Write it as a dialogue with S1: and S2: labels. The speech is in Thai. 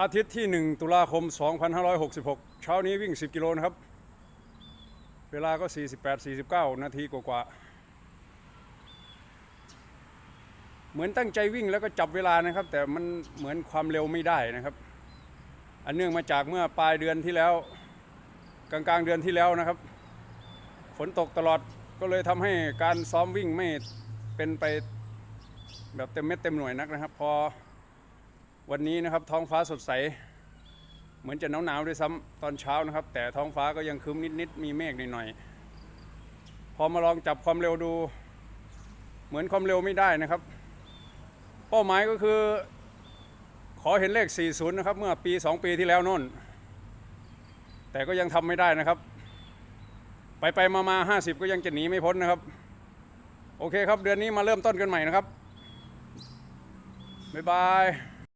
S1: อาทิตย์ที่ 1 ตุลาคม 2566 เช้านี้วิ่ง 10 กิโลนะครับ เวลาก็ 48 49 นาทีกว่าๆเหมือนตั้งใจวิ่งแล้วก็จับเวลานะครับ แต่มันเหมือนความเร็วไม่ได้นะครับ อันเนื่องมาจากเมื่อปลายเดือนที่แล้ว กลางๆเดือนที่แล้วนะครับ ฝนตกตลอดก็เลยทำให้การซ้อมวิ่งไม่เป็นไปแบบเต็มเม็ดเต็มหน่วยนักนะครับ พอ วันนี้นะครับท้องฟ้าสดใส เหมือนจะหนาวๆด้วยซ้ำตอนเช้านะครับ แต่ท้องฟ้าก็ยังคึ้มนิดๆมีเมฆหน่อยๆพอมาลองจับความเร็วดู เหมือนความเร็วไม่ได้นะครับ เป้าหมายก็คือ ขอเห็นเลข 40 นะครับ เมื่อปี 2 ปีที่แล้วน่น แต่ก็ยังทำไม่ได้นะครับ ไปไปมามาห้าสิบก็ยังจะหนีไม่พ้นนะครับ โอเคครับเดือนนี้มาเริ่มต้นกันใหม่นะครับบ๊ายบาย